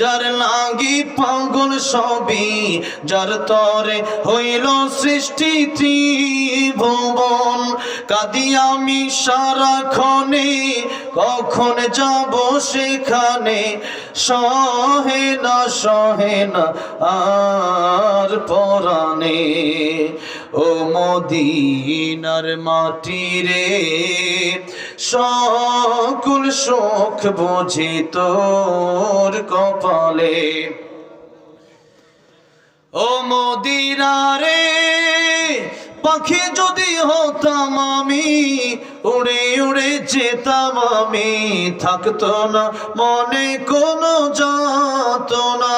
যার লাগি পাগল সবই, যার তরে হইল সৃষ্টি ত্রিভুবন। কাদি আমি সারাক্ষণে, কখন যাব সেখানে? সহে না সহে না, আর পরাণে। ও মদিনার মাটি রে সকল সুখ বুঝি তোর কপালে। ও মদিনারে পাখি যদি হতাম আমি, উড়ে উড়ে যেতাম আমি। থাকতো না, মনে কোনো যাত না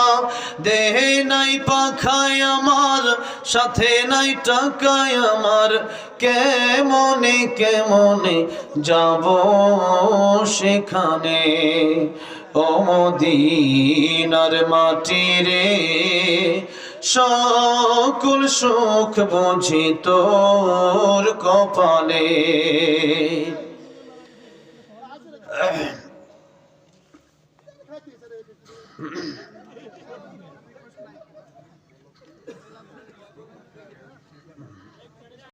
দেহে নাই পাখায় আমার, সাথে নাই টাকায় আমার। কেমনে কেমনে যাব সেখানে? ও মদিনার মাটি রে সকল সুখ বুঝি তোর কপালে।